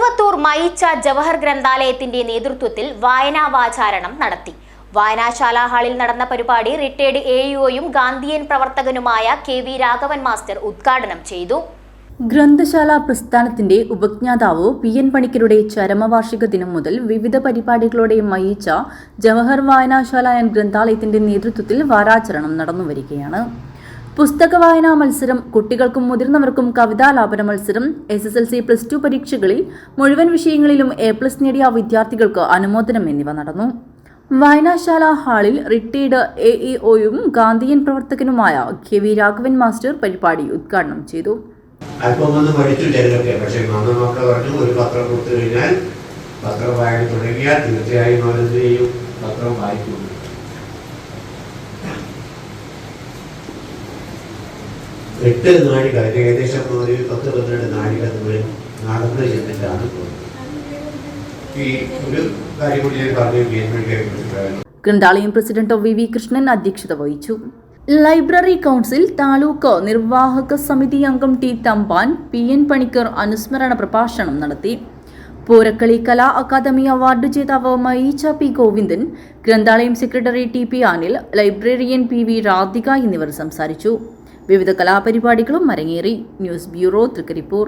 ചെറുവത്തൂർ മയിച്ച ജവഹർ ഗ്രന്ഥാലയത്തിന്റെ നേതൃത്വത്തിൽ വായനാ വാചാരണം നടത്തി. വായനാശാല ഹാളിൽ നടന്ന പരിപാടി റിട്ടയർഡ് എ യുഒയും ഗാന്ധിയൻ പ്രവർത്തകനുമായ കെ വി രാഘവൻ മാസ്റ്റർ ഉദ്ഘാടനം ചെയ്തു. ഗ്രന്ഥശാല പ്രസ്ഥാനത്തിന്റെ ഉപജ്ഞാതാവ് പി എൻ പണിക്കരുടെ ചരമവാർഷിക ദിനം മുതൽ വിവിധ പരിപാടികളോടെ മയിച്ച ജവഹർ വായനാശാല ആൻഡ് ഗ്രന്ഥാലയത്തിന്റെ നേതൃത്വത്തിൽ വാരാചരണം നടന്നുവരികയാണ്. പുസ്തക വായനാ മത്സരം കുട്ടികൾക്കും മുതിർന്നവർക്കും കവിതാലാപന മത്സരം S S L C plus two പരീക്ഷകളിൽ മുഴുവൻ വിഷയങ്ങളിലും എ പ്ലസ് നേടിയ വിദ്യാർത്ഥികൾക്ക് അനുമോദനം എന്നിവ നടന്നു. വായനാശാല ഹാളിൽ റിട്ടയർഡ് എ ഇ ഒയും ഗാന്ധിയൻ പ്രവർത്തകനുമായ കെ വി രാഘവൻ മാസ്റ്റർ പരിപാടി ഉദ്ഘാടനം ചെയ്തു. തീർച്ചയായും എട്ട് നാഴിക ഏകദേശം ഒരു പത്ത് പന്ത്രണ്ട് നാഴിക നമ്മൾ നടന്നു ചെന്നിട്ടാണ് ഈ ഒരു കാര്യം കൂടി ഞാൻ പറഞ്ഞു ഗ്രന്ഥാലയം പ്രസിഡന്റ് വി വി കൃഷ്ണൻ അധ്യക്ഷത വഹിച്ചു. ലൈബ്രറി കൗൺസിൽ താലൂക്ക് നിർവാഹക സമിതി അംഗം T Thampan P N Panicker അനുസ്മരണ പ്രഭാഷണം നടത്തി. പൂരക്കളി കലാ അക്കാദമി അവാർഡ് ജേതാവ് മയീച്ച P Govindan ഗ്രന്ഥാലയം secretary T P Anil librarian P V Radhika എന്നിവർ സംസാരിച്ചു. വിവിധ കലാപരിപാടികളും അരങ്ങേറി. News bureau Thrikkaripur.